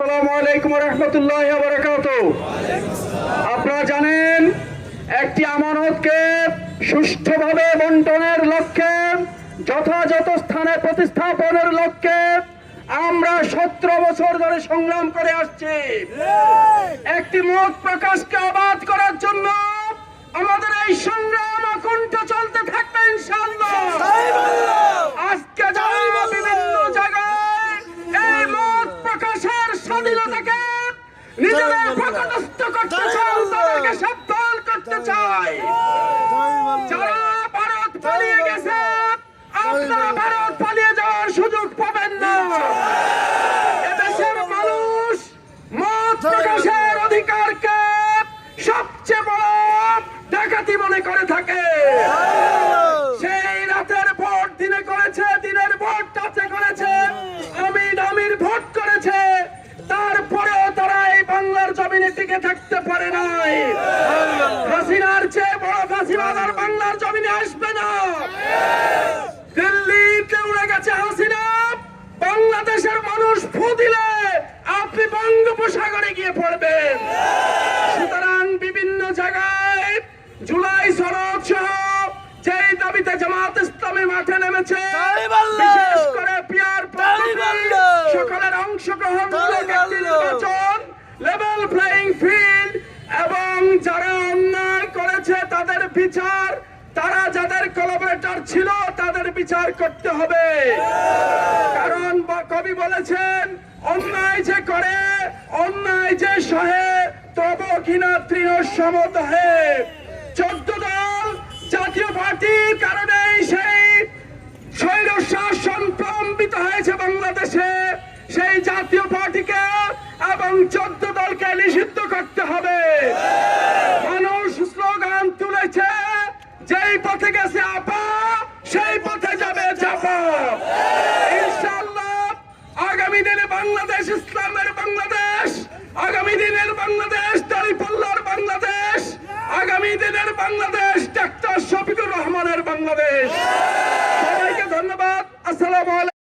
আসসালামু আলাইকুম রহমতুল্লাহ বরকাত আপনারা জানেন একটি আমানতকে সুষ্ঠুভাবে বন্টনের লক্ষ্যে যথাযথ স্থানে প্রতিস্থাপনের লক্ষ্যে আমরা সতেরো বছর ধরে সংগ্রাম করে আসছি। একটি মত প্রকাশকে অবাধ স্বাধীনতাকে নিজেদের প্রকাশিত করতে চান তাদেরকে সাবধান করতে চাই যারা ভারত পালিয়ে গেছে। আপনারা ভারত পালিয়ে যাওয়ার সুযোগ পাবেন না। এদেশের মানুষ মত প্রকাশের অধিকারকে সবচেয়ে বড় ডাকাতি মনে করে থাকে। আর বাংলার জমিনে আসবে না। দিল্লিতে উড়ে গেছে হাসিনা। বাংলাদেশের মানুষ ফু দিলে আপনি বঙ্গোপসাগরে গিয়ে পড়বেন। সুতরাং বিভিন্ন জায়গায় জুলাই সড়ক সহ যেই দাবিতে জামাত ইসলামী মাঠে নেমেছে বিশেষ করে পিয়ার সকলের অংশগ্রহণ নির্বাচন লেভেল প্লেইং ফিল্ড এবং যারা অন্যায় করেছে তাদের বিচার, তারা যাদের কোলাবরেটর ছিল, তাদের বিচার করতে হবে। কারণ কবি বলেছেন, অন্যায় যে করে, অন্যায় যে সহে, তব কিনা তৃণ সমত হে চোদ্দ দল জাতীয় পার্টির কারণে সেই স্বৈর শাসন প্রলম্বিত হয়েছে বাংলাদেশে। সেই জাতীয় পার্টিকে এবং চোদ্দ দলকে নিষিদ্ধ করতে যেই পথে গেছে আপা, সেই পথে যাবে চাপা। ইনশাআল্লাহ, আগামী দিনে বাংলাদেশ, ইসলামের বাংলাদেশ, আগামী দিনের বাংলাদেশ, দাঁড়িপাল্লার বাংলাদেশ, আগামী দিনের বাংলাদেশ, ডাক্তার শফিকুর রহমানের বাংলাদেশ। সবাইকে ধন্যবাদ। আসসালামু আলাইকুম।